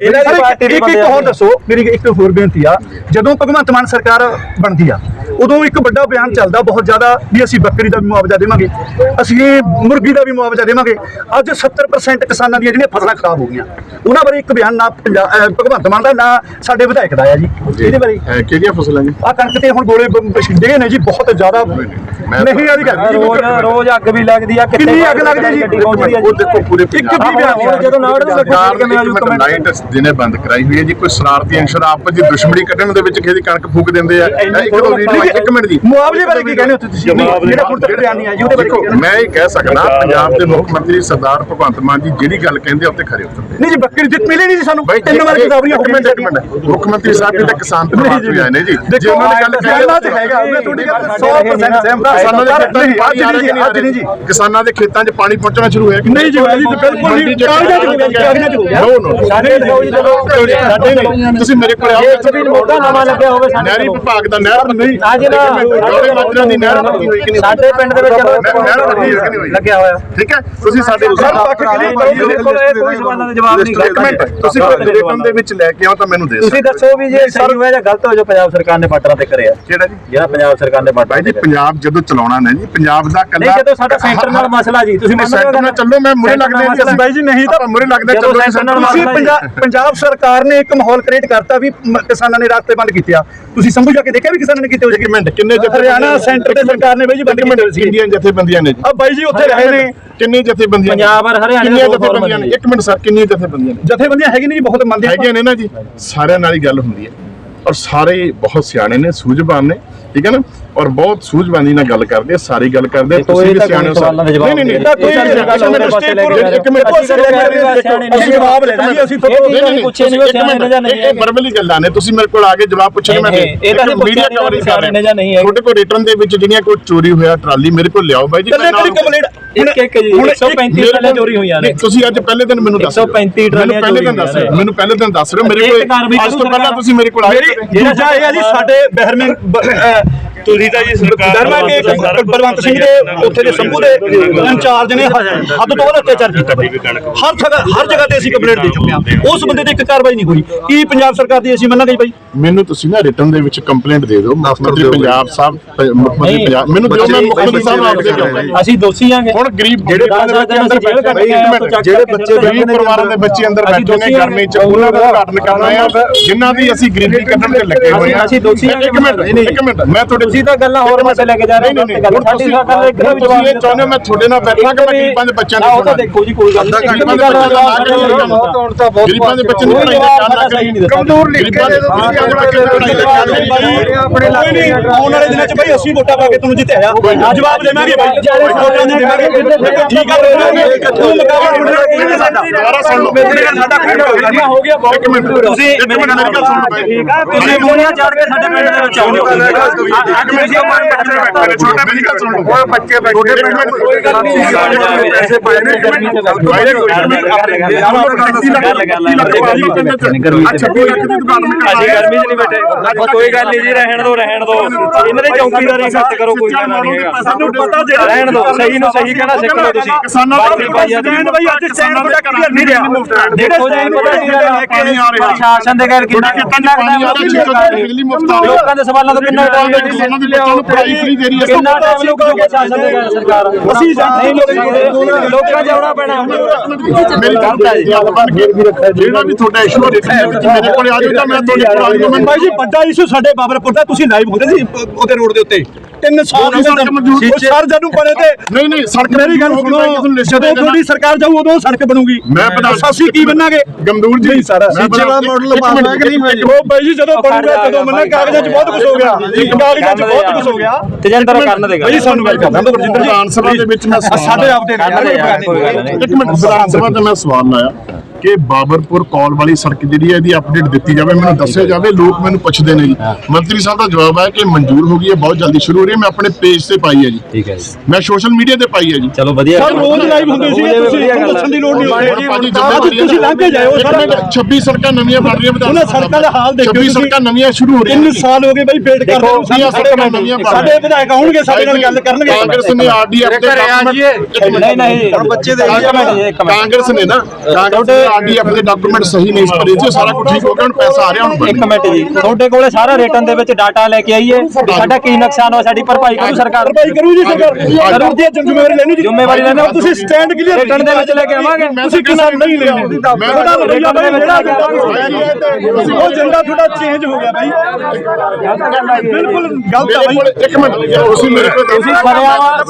ਇਹਨਾਂ ਦੀ ਪਾਰਟੀ ਦੇ ਇੱਕ ਇੱਕ ਹੋਰ ਦੱਸੋ ਮੇਰੀ ਇੱਕ ਹੋਰ ਬੇਨਤੀ ਆ। ਜਦੋਂ ਭਗਵੰਤ ਮਾਨ ਸਰਕਾਰ ਬਣਦੀ ਆ ਉਦੋਂ ਇੱਕ ਵੱਡਾ ਬਿਆਨ ਚੱਲਦਾ ਬਹੁਤ ਜ਼ਿਆਦਾ ਵੀ ਅਸੀਂ ਬੱਕਰੀ ਦਾ ਵੀ ਮੁਆਵਜ਼ਾ ਦੇਵਾਂਗੇ ਅਸੀਂ ਮੁਰਗੀ ਦਾ ਵੀ ਮੁਆਵਜ਼ਾ ਦੇਵਾਂਗੇ। ਅੱਜ 70% ਕਿਸਾਨਾਂ ਦੀਆਂ ਜਿਹੜੀਆਂ ਫਸਲਾਂ ਖਰਾਬ ਹੋ ਗਈਆਂ ਉਹਨਾਂ ਬਾਰੇ ਇੱਕ ਬਿਆਨ ਨਾ ਭਗਵੰਤ ਮਾਨ ਦਾ ਨਾ ਸਾਡੇ ਵਿਧਾਇਕ ਦਾ ਆ ਜੀ। ਇਹਦੇ ਬਾਰੇ। ਕਿਹੜੀਆਂ ਫਸਲਾਂ ਜੀ? ਆ ਕਣਕ ਤੇ ਹੁਣ ਗੋਲੇ ਛਿੱਡੇ ਨੇ ਜੀ ਬਹੁਤ ਜ਼ਿਆਦਾ ਨਹੀਂ ਗੱਲ ਜੀ ਰੋਜ਼ ਅੱਗ ਵੀ ਲੱਗਦੀ ਆ ਕਿੰਨੀ ਅੱਗ ਲੱਗਦੀ ਜੀ? ਆ ਉਹ ਦੇਖੋ ਪੂਰੇ ਇੱਕ ਵੀ ਬਿਆਨ ਜਦੋਂ ਨਾੜ ਦੇ ਸਰਕਾਰ ਲੱਗੇ ਕਿਵੇਂ ਆਜੂ ਨੇ ਕਮੈਂਟ। ਨਾਈਟ ਦਿਨੇ ਬੰਦ ਕਰਾਈ ਹੋਈ ਹੈ ਜੀ ਕੋਈ ਸ਼ਰਾਰਤੀ ਅੰਸ਼ਰ ਆਪਸ ਦੀ ਦੁਸ਼ਮਣੀ ਕੱਢਣ ਦੇ ਵਿੱਚ ਕਿਸੇ ਦੀ ਕਣਕ ਫੂਕ ਦਿੰਦੇ ਆ। ਇੱਕ ਦੋ ਵੀਡੀਓ ਇੱਕ ਮਿੰਟ ਜੀ। ਮੁਆਵਜ਼ੇ ਬਾਰੇ ਕੀ ਕਹਿੰਦੇ ਹੋ ਤੁਸੀਂ? ਜਿਹੜਾ ਹੁਣ ਤੱਕ ਬਿਆਨ ਨਹੀਂ ਆਇਆ ਜੀ ਉਹਦੇ ਬਾਰੇ ਦੇਖੋ ਮੈਂ ਇਹ ਕਹਿ ਸਕਦਾ ਪੰਜਾਬ ਦੇ ਮੁੱਖ ਮੰਤਰੀ ਸਰਦਾਰ ਭਗਵੰਤ ਮਾਨ ਜੀ ਜਿਹੜੀ ਗੱਲ ਕਹਿੰਦੇ ਆ ਉੱਤੇ ਖਰੇ ਉਤਰਦੇ ਨਹੀਂ ਜੀ ਬੱਕਰੀ ਜਿੱਤ ਮਿਲੀ ਨਹੀਂ ਜੀ ਸਾਨੂੰ। ਤਿੰਨ ਵਾਰ ਕਿਤਾਬੀਆਂ ਹੋ ਇੱਕ ਮਿੰਟ ਇੱਕ ਗਈਆਂ ਮਿੰਟ। ਮੁੱਖ ਮੰਤਰੀ ਸਾਹਿਬ ਜੀ ਤਾਂ ਕਿਸਾਨ ਪਰਿਵਾਰ ਤੋਂ ਆਏ ਨੇ ਜੀ। ਜੇ ਉਹਨਾਂ ਨੇ ਗੱਲ ਕਹੀ ਤੇ ਹੈਗਾ ਮੈਂ ਤੁਹਾਡੀ ਗੱਲ 100% ਸਹਿਮਤ ਹਾਂ ਕਿਸਾਨਾਂ ਦੇ ਖੇਤਾਂ 'ਚ ਨਹੀਂ, ਅੱਜ ਪਾਣੀ ਨਹੀਂ ਜੀ ਅੱਜ ਨਹੀਂ ਜੀ। ਕਿਸਾਨਾਂ ਦੇ ਖੇਤਾਂ 'ਚ ਪਾਣੀ ਪਹੁੰਚਣਾ ਸ਼ੁਰੂ ਹੋਇਆ ਕਿ ਨਹੀਂ ਜੀ ਬਿਲਕੁਲ ਨਹੀਂ ਕਾਗਜ਼ਾਂ 'ਚ ਹੋ ਗਿਆ ਕਾਗਜ਼ਾਂ 'ਚ। ਹੋ ਗਿਆ ਨੋ ਨੋ ਸਾਡੇ ਨਹੀਂ। ਤੁਸੀਂ ਮੇਰੇ ਕੋਲ ਆਓ। ਮੋਢਾ ਨਵਾਂ ਲੱਗਿਆ ਹੋਵੇ ਸਾਡੇ ਨਹਿਰੀ। ਵਿਭਾਗ ਦਾ ਨਹਿਰ ਨਹੀਂ। ਆ ਜੀ ਨਾ ਗੌਰੇ ਮਾਜਰਾ ਦੀ ਨਹਿਰ ਲੱਗੀ ਹੋਈ ਕਿ ਨਹੀਂ? ਸਾਡੇ ਪਿੰਡ ਦੇ ਵਿੱਚ ਨਹੀਂ? ਲੱਗਿਆ ਹੋਇਆ। ਠੀਕ ਹੈ? ਤੁਸੀਂ ਸਾਡੇ ਸਰ, ਪੱਖ ਕਰੋ ਜੀ, ਮੇਰੇ ਕੋਲ ਇਹ ਕੋਈ ਸਵਾਲਾਂ ਦਾ ਜਵਾਬ ਨਹੀਂ ਮਿੰਟ। ਤੁਸੀਂ ਰਿਟਰਨ ਦੇ ਵਿੱਚ ਲੈ ਕੇ ਆਓ ਤਾਂ ਮੈਨੂੰ ਦੇ ਤੁਸੀਂ ਦੱਸੋ ਵੀ ਜੇ ਸਹੀ ਹੋਇਆ ਜਾਂ ਗਲਤ ਹੋਇਆ ਜੋ ਪੰਜਾਬ ਸਰਕਾਰ ਨੇ ਬਾਰਡਰਾਂ ਤੇ ਕਰਿਆ। ਕਿਹੜਾ ਜੀ? ਜਿਹੜਾ ਪੰਜਾਬ ਸਰਕਾਰ ਨੇ ਬਾਰਡਰਾਂ ਜੀ ਪੰਜਾਬ ਜਦੋਂ ਚਲਾਉਣਾ ਨਾ ਜੀ ਪੰਜਾਬ ਦਾ ਕੱਲਾ ਨਹੀਂ ਜਦੋਂ ਸਾਡਾ ਸੈਂਟਰ ਨਾਲ ਮਸਲਾ ਜੀ ਤੁਸੀਂ ਹੋ ਸੈਂਟਰ ਨਾਲ ਚੱਲੋ ਮੈਂ ਮੁਰੇ ਲੱਗਦੇ ਮਸਲਾ ਜੀ ਬਾਈ ਜੀ ਨਹੀਂ ਤਾਂ ਮੁਰੇ ਲੱਗਦਾ ਚੱਲੋ ਤੁਸੀਂ ਜੀ। ਪੰਜਾਬ ਪੰਜਾਬ ਸਰਕਾਰ ਨੇ ਇੱਕ ਮਾਹੌਲ ਕ੍ਰੀਏਟ ਕਰਤਾ ਵੀ ਕਿਸਾਨਾਂ ਨੇ ਰਾਸਤੇ ਬੰਦ ਕੀਤੇ ਆ। ਤੁਸੀਂ ਸੰਭੂ ਜਾ ਕੇ ਦੇਖਿਆ ਵੀ ਕਿਸਾਨਾਂ ਨੇ ਕੀਤੇ ਹੋਏ ਇੱਕ ਮਿੰਟ ਕਿੰਨੇ ਜਥੇ ਹਰਿਆਣਾ ਸੈਂਟਰ ਤੇ ਸਰਕਾਰ ਨੇ ਬਾਈ ਜੀ ਬੰਦ ਇੱਕ ਮਿੰਟ ਕੀਤੇ ਸੀ। ਕਿੰਨੀਆਂ ਜਥੇਬੰਦੀਆਂ ਨੇ ਜੀ। ਆ ਬਾਈ ਜੀ ਉੱਥੇ ਰਹੇ ਨੇ। ਕਿੰਨੀ ਜਥੇਬੰਦੀਆਂ ਨੇ? ਪੰਜਾਬ ਔਰ ਹਰਿਆਣਾ ਕਿੰਨੀਆਂ ਜਥੇਬੰਦੀਆਂ ਨੇ ਇੱਕ ਮਿੰਟ ਸਰ ਕਿੰਨੀਆਂ ਜਥੇਬੰਦੀਆਂ ਨੇ? ਜਥੇਬੰਦੀਆਂ ਹੈਗੀਆਂ ਨੇ ਜੀ ਬਹੁਤ ਮੰਨਦੇ ਹੈਗੀਆਂ ਨੇ ਨਾ ਜੀ। ਸਾਰਿਆਂ ਨਾਲ ਹੀ ਗੱਲ ਹੁੰਦੀ ਹੈ। ਔਰ ਸਾਰੇ ਬਹੁਤ ਸਿਆਣੇ ਨੇ ਸੂਝਵਾਨ ਨੇ। ਠੀਕ ਹੈ ਨਾ? ਔਰ ਬਹੁਤ ਸੂਝਵਾਨੀ ਨਾਲ ਗੱਲ ਕਰਦੇ ਆ ਸਾਰੀ ਗੱਲ ਕਰਦੇ ਆ, ਤੁਸੀਂ ਵੀ ਸਿਆਣੇ ਹੋ ਜਵਾਬ ਨਹੀਂ ਨਹੀਂ ਨਹੀਂ ਕੋਈ ਕੇ ਰਹੇ ਰਹੇ ਜਵਾਬ ਲੈਣਾ ਜੀ ਅਸੀਂ ਤੁਹਾਨੂੰ ਨਹੀਂ, ਨਹੀਂ, ਪੁੱਛੇ ਨਹੀਂ ਸਿਆਣੇ ਜਾਂ ਨਹੀਂ ਇਹ ਵਰਬਲੀ ਗੱਲਾਂ ਨੇ ਤੁਸੀਂ ਮੇਰੇ ਕੋਲ ਆ ਕੇ ਜਵਾਬ ਪੁੱਛੇ ਮੈਂ ਇਹ ਤਾਂ ਮੀਡੀਆ ਕਵਰੇਜ ਕਰ ਸਿਆਣੇ ਨੇ ਜਾਂ ਨਹੀਂ ਹੈ। ਤੁਹਾਡੇ ਕੋਲ ਰਿਟਰਨ ਦੇ ਵਿੱਚ ਜਿਹੜੀਆਂ ਕੋਈ ਚੋਰੀ ਹੋਇਆ ਟਰਾਲੀ ਮੇਰੇ ਕੋਲ ਲਿਆਓ ਬਾਈ ਜੀ ਕੱਲੇ ਕੰਪਲੀਟ ਇੱਕ ਇੱਕ ਜੀ 135 ਸਾਲਾਂ ਚੋਰੀ ਹੋਈਆਂ ਨੇ। ਤੁਸੀਂ ਅੱਜ ਪਹਿਲੇ ਦਿਨ ਮੈਨੂੰ ਦੱਸ 135 ਮੈਨੂੰ ਪਹਿਲੇ ਦਿਨ ਟਰਾਲੀਆਂ ਦੱਸ ਚੋਰੀ ਮੈਨੂੰ ਪਹਿਲੇ ਦਿਨ ਦੱਸ ਰਹੇ ਮੇਰੇ ਕੋਲ ਅੱਜ ਤੋਂ ਪਹਿਲਾਂ ਤੁਸੀਂ ਮੇਰੇ ਕੋਲ ਆਏ ਦੂਜਾ ਇਹ ਆ ਜੀ ਸਾਡੇ ਬਹਿਰਮੇ ਤੁਸੀਂ ਤਾਂ ਜੀ ਸਰਕਾਰ ਦਰਮਾ ਕੇ ਬਲਵੰਤ ਸਿੰਘ ਦੇ ਉੱਥੇ ਦੇ ਸੰਭੂ ਦੇ ਇੰਚਾਰਜ ਨੇ ਹੱਦ ਤੋਂ ਵੱਧ ਅਤਿਆਚਾਰ ਕੀਤਾ। ਹਰ ਜਗ੍ਹਾ ਹਰ ਜਗ੍ਹਾ ਤੇ ਅਸੀਂ ਕੰਪਲੇਂਟ ਦੇ ਚੁੱਕੇ ਹਾਂ। ਉਸ ਬੰਦੇ ਤੇ ਇੱਕ ਕਾਰਵਾਈ ਨਹੀਂ ਹੋਈ। ਕੀ ਪੰਜਾਬ ਸਰਕਾਰ ਦੀ ਅਸੀਂ ਮੰਨਾਂਗੇ ਬਾਈ? ਮੈਨੂੰ ਤੁਸੀਂ ਨਾ ਰਿਟਰਨ ਦੇ ਵਿੱਚ ਕੰਪਲੇਂਟ ਦੇ ਦਿਓ। ਮੁੱਖ ਮੰਤਰੀ ਪੰਜਾਬ ਸਾਹਿਬ ਮੁੱਖ ਮੰਤਰੀ ਪੰਜਾਬ ਮੈਨੂੰ ਦਿਓ ਮੈਂ ਮੁੱਖ ਮੰਤਰੀ ਸਾਹਿਬ ਆਪਦੇ ਕਰਾਂਗਾ ਅਸੀਂ ਦੋਸ਼ੀ ਆਂਗੇ ਹੁਣ ਗਰੀਬ ਜਿਹੜੇ ਹਾਂ, ਤੋਂ ਜਿਹੜੇ ਬੱਚੇ ਗਰੀਬ ਪਰਿਵਾਰਾਂ ਦੇ ਬੱਚੇ ਅੰਦਰ ਬੈਠੇ ਨੇ ਗਰਮੀ ਚ ਉਹਨਾਂ ਦਾ ਉਦਘਾਟਨ ਕਰਨਾ ਆ ਜਿਨ੍ਹਾਂ ਦੀ ਅਸੀਂ ਗਰੀਬੀ ਕੱਢਣ ਤੇ ਲੱਗੇ ਹੋਏ ਆ। ਅਸੀਂ ਦੋਸ਼ੀ ਹਾਂ। ਇੱਕ ਮਿੰਟ ਇੱਕ ਮਿੰਟ ਮੈਂ ਤੁਹਾਡੇ ਤੁਸੀਂ ਤਾਂ ਗੱਲਾਂ ਹੋਰ ਪਾਸੇ ਲੈ ਕੇ ਜਾ ਰਹੇ ਹੋ ਨਹੀਂ ਗੱਲ ਹੁਣ ਸਾਡੀ ਤੁਸੀਂ ਨੇ ਇੱਕ ਵੀ ਇਹ ਚਾਹੁੰਦੇ ਮੈਂ ਤੁਹਾਡੇ ਨਾਲ ਬੈਠਾ ਕਿ ਮੈਂ ਗਰੀਬਾਂ ਦੇ ਬੱਚਿਆਂ ਤਾਂ ਨੂੰ ਦੇਖੋ ਜੀ ਕੋਈ ਗੱਲ ਨਹੀਂ। ਗਰੀਬਾਂ ਦੇ ਬੱਚਿਆਂ ਨਾ ਕਰੀਏ ਗਰੀਬਾਂ ਦੇ ਬੱਚੇ ਨੂੰ ਪੜਾਈ ਦਾ ਕੰਮ ਨਾ ਕਰੀਏ ਕਮਜ਼ੋਰ ਗਰੀਬਾਂ ਦੇ ਤੁਸੀਂ ਅੱਜ ਮੈਂ ਕਿਹਨਾਂ ਪੜਾਈ ਦਾ ਆਪਣੇ ਨਹੀਂ। ਆਉਣ ਵਾਲੇ ਦਿਨਾਂ 'ਚ ਬਾਈ ਅਸੀਂ ਵੋਟਾਂ ਪਾ ਕੇ ਤੁਹਾਨੂੰ ਜਿੱਤਿਆ। ਆ ਜਵਾਬ ਦੇਵਾਂਗੇ ਬਾਈ। ਵੋਟਾਂ ਦੇਵਾਂਗੇ। ਠੀਕ ਆ ਤੂੰ ਮੁਕਾਬਲਾ ਸਾਡਾ ਦੁਬਾਰਾ ਸੁਣ ਲਓ ਮੇਰੇ ਨਾਲ ਸਾਡਾ। ਨਹੀਂ ਹੋ ਗਿਆ ਬਹੁਤ ਮਿੰਟ। ਤੁਸੀਂ ਮੇਰੀ ਗੱਲ ਸੁਣ ਠੀਕ ਆ ਤੁਸੀਂ ਮੋਨੀਆਂ ਚੜ ਕੇ ਸਾਡੇ ਪਿੰਡ ਦੇ ਵਿੱਚ ਆਉਂਦੇ ਹੋ ਅੱਜ ਮੈਂ ਜੀ ਮਾਰ ਬੱਚੇ ਬੈਠੇ ਨੇ ਛੋਟੇ ਮੇਰੀ ਗੱਲ ਸੁਣ ਲਓ ਉਹ ਬੱਚੇ ਬੈਠੇ ਛੋਟੇ ਮਿੰਟ ਕੋਈ ਗੱਲ ਨਹੀਂ ਪੈਸੇ ਪਾਏ ਨੇ। ਗਰਮੀ ਚ ਭਾਈ ਕੋਈ ਅੱਛਾ ਕੋਈ ਲੱਖ ਦੀ ਦੁਕਾਨ ਮੈਂ ਅਸੀਂ ਗਰਮੀ 'ਚ ਨਹੀਂ ਬੈਠੇ। ਬਸ ਕੋਈ ਗੱਲ ਨਹੀਂ ਜੀ ਰਹਿਣ ਦੋ ਰਹਿਣ ਦੋ। ਇਹਨਾਂ ਦੇ ਚੌਕੀਦਾਰੀ ਸੱਤ ਕਰੋ ਕੋਈ ਗੱਲ ਨਹੀਂ ਹੈਗਾ। ਸਾਨੂੰ ਪਤਾ ਜਿਹੜਾ ਰਹਿਣ ਦੋ ਸਹੀ ਨੂੰ ਸਹੀ ਕਹਿਣਾ ਸਿੱਖ ਲਓ ਤੁਸੀਂ। ਕਿਸਾਨਾਂ ਦਾ ਬਾਕੀ ਭਾਈ ਸਟੈਂਡ ਬਾਈ ਅੱਜ ਸਟੈਂਡ ਤੁਹਾਡਾ ਕਲੀਅਰ ਨਹੀਂ ਰਿਹਾ। ਦੇਖੋ ਜੀ ਪਤਾ ਕੀ ਗੱਲ ਹੈ ਪਾਣੀ ਆ ਰਿਹਾ। ਪ੍ਰਸ਼ਾਸਨ ਦੇ ਘਰ ਕਿੰਨਾ ਖੇਤਾਂ 'ਚ ਪਾਣੀ ਆ ਰਿਹਾ ਚੀਜ਼ਾਂ 'ਚ ਬਿਜਲੀ ਮੁਫਤ ਆ ਰਹੀ ਲੋਕਾਂ ਦੇ ਸਵਾਲਾਂ ਤੋਂ ਕਿੰਨਾ ਟਾਈਮ ਦੇ ਕਿਸਾਨਾਂ ਦੇ ਬੱਚਿਆਂ ਨੂੰ ਪੜ੍ਹਾਈ ਫ੍ਰੀ ਦੇ ਰਹੀ ਹੈ ਕਿੰਨਾ ਟਾਈਮ ਲੋਕਾਂ ਦੇ ਪ੍ਰਸ਼ਾਸਨ ਦੇ ਘਰ ਸਰਕਾਰ। ਅਸੀਂ ਨਹੀਂ ਲੋਕਾਂ ਲੋਕਾਂ ਜਾਉਣਾ ਪੈਣਾ। ਮੇਰੀ ਗੱਲ ਹੈ ਜੀ ਬਣ ਕੇ ਜਿਹੜਾ ਵੀ ਤੁਹਾਡਾ ਇਸ਼ੂ ਹੈ ਮੇਰੇ ਕੋਲ ਆ ਜਾਓ ਤਾਂ ਮੈਂ ਤੁਹਾਡੇ ਜਾਊਂਗਾ। ਮੈਂ ਬਾਈ ਜੀ ਵੱਡਾ ਇਸ਼ੂ ਸਾਡੇ ਬਾਬਰਪੁਰ ਦਾ ਤੁਸੀਂ ਲਾਈਵ ਹੁੰਦੇ ਸੀ ਉਹਦੇ ਰੋਡ ਦੇ ਉੱਤੇ। ਤਿੰਨ ਸਾਲ ਸਰ ਜਦੋਂ ਬਣੇ ਤੇ ਨਹੀਂ ਨਹੀਂ ਸੜਕ ਮੇਰੀ ਗੱਲ ਸੁਣੋ ਜਦੋਂ ਤੁਹਾਡੀ ਸਰਕਾਰ ਜਾਊ ਉਦੋਂ ਸੜਕ ਬਣੂਗੀ। ਮੈਂ ਪਤਾ ਅਸੀਂ ਕੀ ਬੰਨਾਂਗੇ ਗਮਦੂਰ ਜੀ ਸਰ ਸੀਚੇ ਵਾਲਾ ਮਾਡਲ ਪਾਸ ਹੋਇਆ ਕਿ ਨਹੀਂ ਉਹ ਬਾਈ ਜੀ ਜਦੋਂ ਬਣੂਗਾ ਜਦੋਂ ਮੰਨਾ ਕਾਗਜ਼ਾਂ 'ਚ ਬਹੁਤ ਕੁਝ ਹੋ ਗਿਆ। ਕਾਗਜ਼ਾਂ 'ਚ ਬਹੁਤ ਕੁਝ ਹੋ ਗਿਆ। ਤੇਜਿੰਦਰ ਕਰਨ ਸਾਨੂੰ ਗੱਲ ਕਰਨਾ ਦੋ ਜੀ ਵਿੱਚ ਮੈਂ ਸਵਾਲ ਸਾਡੇ ਆਪ ਦੇ। ਇੱਕ ਮਿੰਟ ਵਿਧਾਨ ਸਭਾ ਤੇ ਮੈਂ ਸਵਾਲ ਲਾਇਆ। ਕਿ ਬਾਬਰਪੁਰ ਕੌਲ ਵਾਲੀ ਸੜਕ ਜਿਹੜੀ ਹੈ ਇਹਦੀ ਅਪਡੇਟ ਦਿੱਤੀ ਜਾਵੇ ਮੈਨੂੰ ਦੱਸਿਆ ਜਾਵੇ ਲੋਕ ਮੈਨੂੰ ਪੁੱਛਦੇ ਨੇ ਜੀ। ਮੰਤਰੀ ਸਾਹਿਬ ਦਾ ਜਵਾਬ ਹੈ ਕਿ ਮਨਜ਼ੂਰ ਹੋ ਗਈ ਹੈ ਬਹੁਤ ਜਲਦੀ ਸ਼ੁਰੂ ਹੋ ਰਹੀ ਹੈ ਮੈਂ ਆਪਣੇ ਪੇਜ ਤੇ ਪਾਈ ਹੈ ਜੀ। ਠੀਕ ਹੈ ਜੀ। ਮੈਂ ਸੋਸ਼ਲ ਮੀਡੀਆ ਤੇ ਪਾਈ ਹੈ ਜੀ। ਚਲੋ ਵਧੀਆ। ਸਰ ਰੋਜ਼ ਲਾਈਵ ਹੁੰਦੇ ਸੀ ਤੁਸੀਂ ਦੱਸਣ ਦੀ ਲੋੜ ਨਹੀਂ ਹੁਣ ਜ਼ਿੰਮੇਵਾਰੀ ਤੁਸੀਂ ਲੰਘ ਕੇ ਜਾਇਓ ਇੱਕ ਸਰ। ਮਿੰਟ, 26 ਸੜਕਾਂ ਨਵੀਆਂ ਬਣ ਰਹੀਆਂ ਵਿਧਾਨ ਉਹਨਾਂ ਸਭਾ ਸੜਕਾਂ ਦਾ ਹਾਲ ਦੇਖਿਓ 26 ਤੁਸੀਂ। ਸੜਕਾਂ ਨਵੀਆਂ ਸ਼ੁਰੂ ਹੋ ਰਹੀਆਂ ਤਿੰਨ ਸਾਲ ਹੋ ਗਏ ਬਾਈ ਵੇਟ ਕਰਦੇ ਦੇਖੋ, ਨੂੰ ਸਾਡੇ ਸੜਕਾਂ ਨਵੀਆਂ ਬਣ ਸਾਡੇ ਵਿਧਾਇਕ ਆਉਣਗੇ ਸਾਡੇ ਨਾਲ ਗੱਲ ਕਰਨਗੇ। ਕਾਂਗਰਸ ਨੇ ਆਰਡੀਐਫ ਦੇ ਨਹੀਂ ਨਹੀਂ। ਬੱਚੇ ਦੇ ਜੀ। ਕਾਂਗਰਸ ਨੇ ਨਾ ਕਾਂਗਰਸ ਨੇ ਆਰਡੀਐਫ ਦੇ ਡਾਕੂਮੈਂਟ ਸਹੀ ਨਹੀਂ ਭਰੇ ਸੀ ਸਾਰਾ ਕੁਝ ਠੀਕ ਹੋ ਗਿਆ ਹੁਣ ਪੈਸਾ ਆ ਰਿਹਾ ਹੁਣ ਇੱਕ ਮਿੰਟ ਜੀ ਤੁਹਾਡੇ ਕੋਲੇ ਸਾਰਾ ਰਿਟਰਨ ਦੇ ਵਿੱਚ ਡਾਟਾ ਲੈ ਕੇ ਆਈਏ ਸਾਡਾ ਕੀ ਨੁਕਸਾਨ ਹੋਇਆ ਸਾਡੀ ਭਰਪਾਈ ਕਰੂ ਸਰਕਾਰ ਭਾਈ ਕਰੂ ਜੀ ਸਰਕਾਰ ਕਰੂ ਜੀ ਜ਼ਿੰਮੇਵਾਰੀ ਲੈਣੀ ਜੀ ਜ਼ਿੰਮੇਵਾਰੀ ਲੈਣੀ। ਤੁਸੀਂ ਸਟੈਂਡ ਕਲੀਅਰ ਰਿਟਰਨ ਦੇ ਵਿੱਚ ਲੈ ਕੇ ਆਵਾਂਗੇ ਤੁਸੀਂ ਕਿਸਾਨ ਨਹੀਂ ਲੈਣੇ ਮੈਂ ਤੁਹਾਡਾ ਤਾਂ ਰਵੱਈਆ ਬਾਈ ਜਿਹੜਾ ਉਹ ਏਜੰਡਾ ਥੋੜਾ ਚੇਂਜ ਹੋ ਗਿਆ ਬਾਈ ਬਿਲਕੁਲ ਗਲਤ ਆ ਮੇਰੇ ਬਾਈ ਇੱਕ ਮਿੰਟ ਤੁਸੀਂ ਮੇਰੇ ਕੋਲ ਤੁਸੀਂ ਸਰਿਆਵਾ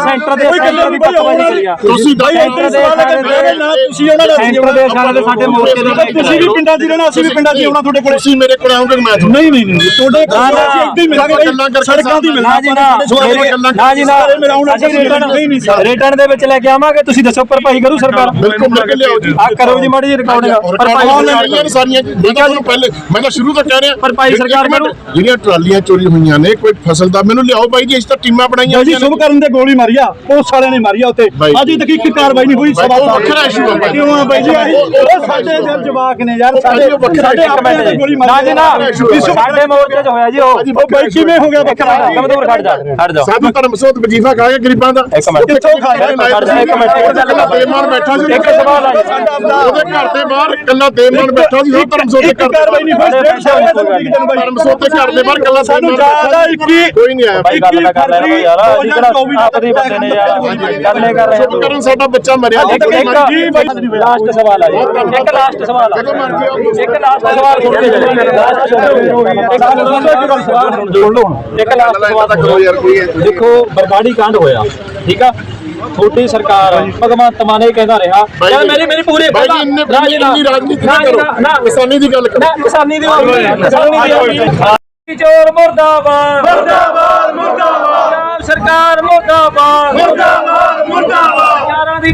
ਸੈਂਟਰ ਦੇ ਸੈਂਟਰ ਦੀ ਪੱਕਵਾਜੀ ਕਰੀ ਆ ਤੁਸੀਂ ਬਾਈ ਦੱਸੋ ਇੱਥੇ ਸਵਾਲ ਕਰਦੇ ਨਾ ਤੁਸੀਂ ਉਹਨਾਂ ਦਾ ਸੈਂਟਰ ਦੇ ਦੇ ਸਾਡੇ ਮੋਰਚੇ ਦੇ ਤੁਸੀਂ ਵੀ ਪਿੰਡਾਂ 'ਚ ਰਹਿਣਾ ਅਸੀਂ ਵੀ ਪਿੰਡਾਂ 'ਚ ਹੀ ਆਉਣਾ ਤੁਹਾਡੇ ਕੋਲ। ਤੁਸੀਂ ਮੇਰੇ ਕੋਲ ਆਉਂਗੇ ਮੈਂ ਨਹੀਂ ਨਹੀਂ ਨਹੀਂ ਤੁਹਾਡੇ ਕੋਲ ਅਸੀਂ ਇੱਦਾਂ ਹੀ ਮਿਲਾਂਗੇ ਸੜਕਾਂ ਦੀ ਜੀ ਨਾ ਜੀ ਨਾ। ਅਸੀਂ ਰਿਟਰਨ ਨਹੀਂ ਨਹੀਂ ਰਿਟਰਨ ਦੇ ਵਿੱਚ ਲੈ ਕੇ ਆਵਾਂਗੇ ਤੁਸੀਂ ਦੱਸੋ ਭਰਪਾਈ ਕਰੂ ਸਰਕਾਰ? ਬਿਲਕੁਲ ਮੇਰੇ ਕੋਲ ਲਿਆਓ ਜੀ। ਆ ਕਰੋ ਜੀ ਮਾੜੀ ਜੀ ਰਿਕਾਰਡਿੰਗ ਭਰਪਾਈ ਸਾਰੀਆਂ ਤਾਂ ਤੁਹਾਨੂੰ ਪਹਿਲੇ ਮੈਂ ਤਾਂ ਸ਼ੁਰੂ ਤੋਂ ਕਹਿ ਰਿਹਾ। ਭਰਪਾਈ ਸਰਕਾਰ ਕਰੂ। ਜਿਹੜੀਆਂ ਟਰਾਲੀਆਂ ਚੋਰੀ ਹੋਈਆਂ ਨੇ ਕੋਈ ਫਸਲ ਦਾ ਮੈਨੂੰ ਲਿਆਓ ਬਾਈ ਜੀ ਅਸੀਂ ਤਾਂ ਟੀਮਾਂ ਬਣਾਈਆਂ ਜੀ। ਸ਼ੁਭ ਕਰਨ ਦੇ ਗੋਲੀ ਮਾਰੀ ਆ। ਪੁਲਿਸ ਵਾਲਿਆਂ ਨੇ ਮਾਰੀ ਆ ਉੱਤੇ ਅਜੇ ਤੱਕ ਇੱਕ ਕਾਰਵਾਈ ਨਹੀਂ ਹੋਈ ਸਵਾ ਉਹ ਸਾਲ ਵੱਖਰਾ ਆ ਬਾਈ। ਕਿਉਂ ਆ ਬਾਈ ਜੀ ਉਹ ਸਾਡੇ ਜਨ ਜਵਾਕ ਨੇ ਯਾਰ ਸਾਡੇ ਉਹ ਵੱਖਰਾ ਸਾਡੇ ਇੱਕ ਆਪਣੇ ਤੇ ਗੋਲੀ ਮਾਰੀ ਨਾ ਜੀ ਨਾ issue ਹੈ। ਸਾਡੇ ਮੋਰਚੇ 'ਚ ਹੋਇਆ ਜੀ ਉਹ ਉਹ ਬਾਈ ਕਿਵੇਂ ਹੋ ਗਿਆ ਇੱਕ ਮਿੰਟ ਕਮਦੂਰ ਖੜ ਜਾ ਖੜ ਜਾ ਸਾਧੂ ਧਰਮ ਸੋਤ ਵਜੀਫਾ ਖਾ ਕੇ ਗਰੀਬਾਂ ਦਾ ਇੱਕ ਮਿੰਟ ਕਿੱਥੋਂ ਖਾਇਆ ਖੜ ਜਾ ਇੱਕ ਮਿੰਟ ਇੱਕ ਗੱਲ ਕਰ ਦੇਮਾਨ ਬੈਠਾ ਸੀ ਇੱਕ ਸਵਾਲ ਆ ਜੀ। ਉਹਦੇ ਘਰ ਦੇ ਬਾਹਰ ਕੱਲਾ ਦੇਮਾਨ ਬੈਠਾ ਸੀ ਉਹ ਧਰਮ ਸੋਤ ਦੇ ਇੱਕ ਘਰ ਦੇ ਕਾਰਵਾਈ ਨਹੀਂ ਹੋਈ ਡੇਢ ਸਾਲ ਹੋ ਗਏ ਦਿਨ ਬਾਈ ਧਰਮ ਸੋਤ ਦੇ ਘਰ ਦੇ ਬਾਹਰ ਕੱਲਾ ਸਾਨੂੰ ਜ਼ਿਆਦਾ ਇੱਕੀ ਕੋਈ ਨਹੀਂ ਆਇਆ ਬਾਈ ਗੱਲ ਤਾਂ ਕਰ ਲੈ ਯਾਰ ਅਸੀਂ ਕਿਹੜਾ ਆਪਦੇ ਬੰਦੇ ਨੇ ਯਾਰ ਗੱਲ ਨਹੀਂ ਕਰ ਰਹੇ ਚੁੱਪ ਕਰਨ ਸਾਡਾ ਬੱਚਾ ਮਰਿਆ ਲਾਸਟ ਸਵਾਲ ਆ ਜੀ। ਇੱਕ ਲਾਸਟ ਸਵਾਲ ਆ। ਇੱਕ ਲਾਸਟ ਸਵਾਲ ਸੁਣ ਕੇ ਇੱਕ ਲਾਸਟ ਸਵਾਲ ਤਾਂ ਕਰੋ ਯਾਰ ਕੋਈ ਦੇਖੋ ਬਰਗਾੜੀ ਕਾਂਡ ਹੋਇਆ ਠੀਕ ਆ? ਛੋਟੀ ਸਰਕਾਰ ਭਗਵੰਤ ਮਾਨ ਇਹ ਕਹਿੰਦਾ ਰਿਹਾ। ਯਾਰ ਜੀ, ਮੇਰੀ ਮੇਰੀ ਪੂਰੀ ਇੰਨੀ ਰਾਜਨੀਤੀ ਨਾ ਕਿਸਾਨੀ ਦੀ ਗੱਲ ਕਰੋ। ਨਾ ਕਿਸਾਨੀ ਦੀ ਕਿਸਾਨੀ ਦੀ ਗੱਲ ਚੋਰ ਮੁਰਦਾਬਾਦ। ਮੁਰਦਾਬਾਦ ਮੁਰਦਾਬਾਦ। ਸਰਕਾਰ ਮੁਰਦਾਬਾਦ। ਮੁਰਦਾਬਾਦ।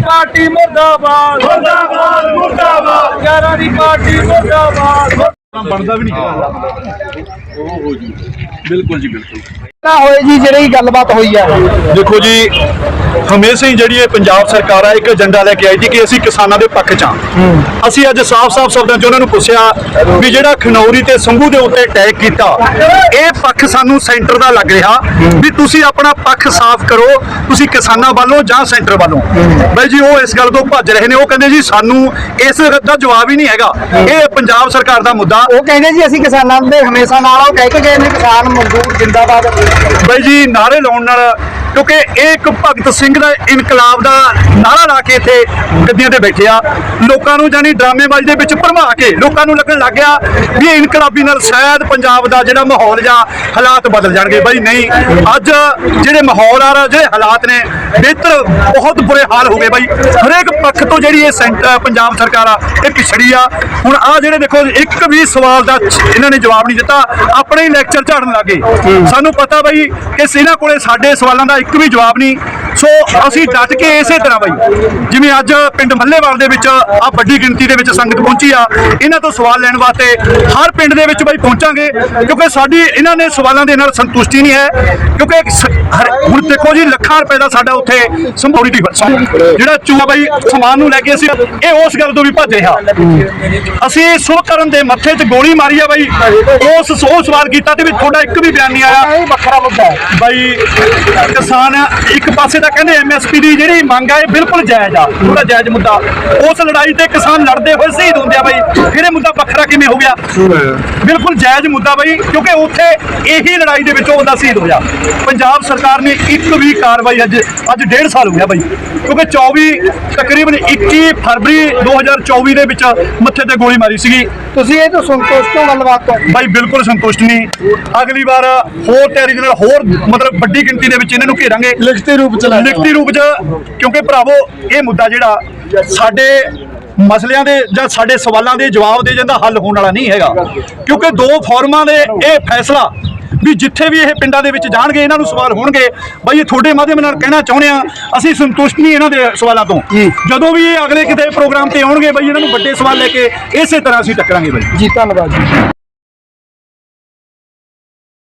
ਪਾਰਟੀ ਮੁਰਦਾਬਾਦ। ਮੁਰਦਾਬਾਦ ਮੁਰਦਾਬਾਦ। ਯਾਰਾਂ ਦੀ ਪਾਰਟੀ ਮੁਰਦਾਬਾਦ। ਬਣਦਾ ਵੀ ਨਹੀਂ ਨਾ ਹੋਏ ਜੀ ਜਿਹੜੀ ਗੱਲਬਾਤ ਹੋਈ ਆ। ਦੇਖੋ ਜੀ ਹਮੇਸ਼ਾ ਹੀ ਜਿਹੜੀ ਇਹ ਪੰਜਾਬ ਸਰਕਾਰ ਆ ਇੱਕ ਏਜੰਡਾ ਲੈ ਕੇ ਆਈ ਸੀ ਕਿ ਅਸੀਂ ਕਿਸਾਨਾਂ ਦੇ ਪੱਖ 'ਚ ਆ। ਅਸੀਂ ਅੱਜ ਸਾਫ਼-ਸਾਫ਼ ਸ਼ਬਦਾਂ 'ਚ ਉਹਨਾਂ ਨੂੰ ਪੁੱਛਿਆ ਵੀ ਜਿਹੜਾ ਖਨੌਰੀ ਤੇ ਸੰਭੂ ਦੇ ਉੱਤੇ ਅਟੈਕ ਕੀਤਾ ਇਹ ਪੱਖ ਸਾਨੂੰ ਸੈਂਟਰ ਦਾ ਲੱਗ ਰਿਹਾ ਵੀ ਤੁਸੀਂ ਆਪਣਾ ਪੱਖ ਸਾਫ਼ ਕਰੋ ਤੁਸੀਂ ਕਿਸਾਨਾਂ ਵੱਲੋਂ ਜਾਂ ਸੈਂਟਰ ਵੱਲੋਂ। ਬਈ ਜੀ ਉਹ ਇਸ ਗੱਲ ਤੋਂ ਭੱਜ ਰਹੇ ਨੇ ਉਹ ਕਹਿੰਦੇ ਜੀ ਸਾਨੂੰ ਇਸ ਦਾ ਜਵਾਬ ਹੀ ਨਹੀਂ ਹੈਗਾ। ਇਹ ਪੰਜਾਬ ਸਰਕਾਰ ਦਾ ਮੁੱਦਾ। ਉਹ ਕਹਿੰਦੇ ਜੀ ਅਸੀਂ ਕਿਸਾਨਾਂ ਦੇ ਹਮੇਸ਼ਾ ਨਾਲ ਆ, ਉਹ ਕਹਿ ਕੇ ਗਏ ਨੇ ਕਿਸਾਨ ਮਜ਼ਦੂਰ ਜਿੰਦਾਬਾਦ। ਬਾਈ ਜੀ ਨਾਰੇ ਲਾਉਣ ਨਾਲ ਕਿਉਂਕਿ ਇਹ ਇੱਕ ਭਗਤ ਸਿੰਘ ਦਾ ਇਨਕਲਾਬ ਦਾ ਨਾਰਾ ਲਾ ਕੇ ਇੱਥੇ ਗੱਦੀਆਂ ਤੇ ਬੈਠੇ ਆ। ਲੋਕਾਂ ਨੂੰ ਜਾਨੀ ਡਰਾਮੇਬਾਜ਼ੀ ਦੇ ਵਿੱਚ ਭਰਮਾ ਕੇ ਲੋਕਾਂ ਨੂੰ ਲੱਗਣ ਲੱਗ ਗਿਆ ਵੀ ਇਹ ਇਨਕਲਾਬੀ ਨਾਲ ਸ਼ਾਇਦ ਪੰਜਾਬ ਦਾ ਜਿਹੜਾ ਮਾਹੌਲ ਜਾਂ ਹਾਲਾਤ ਬਦਲ ਜਾਣਗੇ। ਬਾਈ ਨਹੀਂ ਅੱਜ ਜਿਹੜੇ ਮਾਹੌਲ ਆ ਜਿਹੜੇ ਹਾਲਾਤ ਨੇ ਬਿਹਤਰ ਬਹੁਤ ਬੁਰੇ ਹਾਲ ਹੋ ਗਏ ਬਾਈ। ਹਰੇਕ ਪੱਖ ਤੋਂ ਜਿਹੜੀ ਇਹ ਪੰਜਾਬ ਸਰਕਾਰ ਆ ਇਹ ਪਿਛੜੀ ਆ। ਹੁਣ ਆ ਜਿਹੜੇ ਦੇਖੋ ਇੱਕ ਵੀ ਸਵਾਲ ਦਾ ਇਹਨਾਂ ਨੇ ਜਵਾਬ ਨਹੀਂ ਦਿੱਤਾ। ਆਪਣੇ ਹੀ ਲੈਕਚਰ ਝਾੜਨ ਲੱਗੇ ਸਾਨੂੰ ਪਤਾ ਬਈ ਕਿ ਇਹਨਾਂ ਕੋਲੇ ਸਾਡੇ ਸਵਾਲਾਂ ਦਾ ਇੱਕ ਵੀ ਜਵਾਬ ਨਹੀਂ। ਸੋ ਅਸੀਂ ਡਟ ਕੇ ਇਸੇ ਤਰ੍ਹਾਂ ਬਈ ਜਿਵੇਂ ਅੱਜ ਪਿੰਡ ਮੱਲੇਵਾਲ ਦੇ ਵਿੱਚ ਆ ਵੱਡੀ ਗਿਣਤੀ ਦੇ ਵਿੱਚ ਸੰਗਤ ਪਹੁੰਚੀ ਆ ਇਹਨਾਂ ਤੋਂ ਸਵਾਲ ਲੈਣ ਵਾਸਤੇ ਹਰ ਪਿੰਡ ਦੇ ਵਿੱਚ ਬਈ ਪਹੁੰਚਾਂਗੇ ਕਿਉਂਕਿ ਸਾਡੀ ਇਹਨਾਂ ਨੇ ਸਵਾਲਾਂ ਦੇ ਨਾਲ ਸੰਤੁਸ਼ਟੀ ਨਹੀਂ ਹੈ ਕਿਉਂਕਿ ਸ- ਹੁਣ ਦੇਖੋ ਜੀ ਲੱਖਾਂ ਰੁਪਏ ਦਾ ਸਾਡਾ ਉੱਥੇ ਸੰਭੌੜੀ ਦੀ ਜਿਹੜਾ ਚੂਹਾ ਬਈ ਸਮਾਨ ਨੂੰ ਲੈ ਕੇ ਅਸੀਂ ਇਹ ਉਸ ਗੱਲ ਤੋਂ ਵੀ ਭੱਜ ਰਿਹਾ ਅਸੀਂ ਸੁਰ ਕਰਨ ਦੇ ਮੱਥੇ 'ਚ ਗੋਲੀ ਮਾਰੀ ਆ ਬਈ ਉਸ ਉਹ ਸਵਾਲ ਕੀਤਾ ਤੇ ਵੀ ਤੁਹਾਡਾ ਇੱਕ ਵੀ ਬਿਆਨ ਨਹੀਂ ਆਇਆ। ਇਹ ਵੱਖਰਾ ਮੁੱਦਾ ਹੈ। ਬਈ ਕਿਸਾਨ ਇੱਕ ਪਾਸੇ ਤਾਂ ਕਹਿੰਦੇ ਐਮਐਸਪੀ ਦੀ ਜਿਹੜੀ ਮੰਗ ਆ ਇਹ ਬਿਲਕੁਲ ਜਾਇਜ਼ ਆ। ਉਹਦਾ ਜਾਇਜ਼ ਮੁੱਦਾ। ਉਸ ਲੜਾਈ ਤੇ ਕਿਸਾਨ ਲੜਦੇ ਹੋਏ ਸ਼ਹੀਦ ਹੁੰਦੇ ਆ ਬਈ। ਫਿਰ ਇਹ ਮੁੱਦਾ ਵੱਖਰਾ ਕਿਵੇਂ ਹੋ ਗਿਆ? ਬਿਲਕੁਲ ਜਾਇਜ਼ ਮੁੱਦਾ ਬਈ ਕਿਉਂਕਿ ਉੱਥੇ ਇਹੀ ਲੜਾਈ ਦੇ ਵਿੱਚ ਉਹ ਬੰਦਾ ਸ਼ਹੀਦ ਹੋਇਆ ਪੰਜਾਬ ਸਰਕਾਰ ਨੇ ਇੱਕ ਵੀ ਕਾਰਵਾਈ ਅੱਜ ਅੱਜ ਡੇਢ ਸਾਲ ਹੋ ਗਿਆ ਬਈ। ਕਿਉਂਕਿ 24 ਤਕਰੀਬਨ 21 ਫਰਵਰੀ 2024 ਦੇ ਵਿੱਚ ਮੱਥੇ ਤੇ ਗੋਲੀ ਮਾਰੀ ਸੀਗੀ। ਤੁਸੀਂ ਇਹ ਤੋਂ ਸੰਤੁਸ਼ਟ ਹੋ ਗੱਲਬਾਤ ਤੋਂ? ਬਾਈ ਬਿਲਕੁਲ ਸੰਤੁਸ਼ਟ ਨਹੀਂ। ਅਗਲੀ ਵਾਰ ਹੋਰ ਤਿਆਰੀ ਦੇ ਨਾਲ ਹੋਰ ਮਤਲਬ ਵੱਡੀ ਗਿਣਤੀ ਦੇ ਵਿੱਚ ਇਹਨਾਂ ਨੂੰ ਘੇਰਾਂਗੇ। ਲਿਖਤੀ ਰੂਪ ਚ ਲੈ ਲਿਖਤੀ ਰੂਪ 'ਚ ਕਿਉਂਕਿ ਭਰਾਵੋ ਇਹ ਮੁੱਦਾ ਜਿਹੜਾ ਸਾਡੇ ਮਸਲਿਆਂ ਦੇ ਜਾਂ ਸਾਡੇ ਸਵਾਲਾਂ ਦੇ ਜਵਾਬ ਦੇ ਜਾਂਦਾ ਹੱਲ ਹੋਣ ਵਾਲਾ ਨਹੀਂ ਹੈਗਾ। ਕਿਉਂਕਿ ਦੋ ਫੋਰਮਾਂ ਦੇ ਇਹ ਫੈਸਲਾ ਵੀ ਜਿੱਥੇ ਵੀ ਇਹ ਪਿੰਡਾਂ ਦੇ ਵਿੱਚ ਜਾਣਗੇ ਇਹਨਾਂ ਨੂੰ ਸਵਾਲ ਹੋਣਗੇ। ਬਈ ਇਹ ਤੁਹਾਡੇ ਮਾਧਿਅਮ ਨਾਲ ਕਹਿਣਾ ਚਾਹੁੰਦੇ ਆ ਅਸੀਂ ਸੰਤੁਸ਼ਟ ਨਹੀਂ ਇਹਨਾਂ ਦੇ ਸਵਾਲਾਂ ਤੋਂ। ਜਦੋਂ ਵੀ ਇਹ ਅਗਲੇ ਕਿਤੇ ਪ੍ਰੋਗਰਾਮ ਤੇ ਆਉਣਗੇ ਬਈ ਇਹਨਾਂ ਨੂੰ ਵੱਡੇ ਸਵਾਲ ਲੈ ਕੇ ਇਸੇ ਤਰ੍ਹਾਂ ਅਸੀਂ ਟੱਕਰਾਂਗੇ ਬਈ। ਜੀ ਧੰਨਵਾਦ ਜੀ।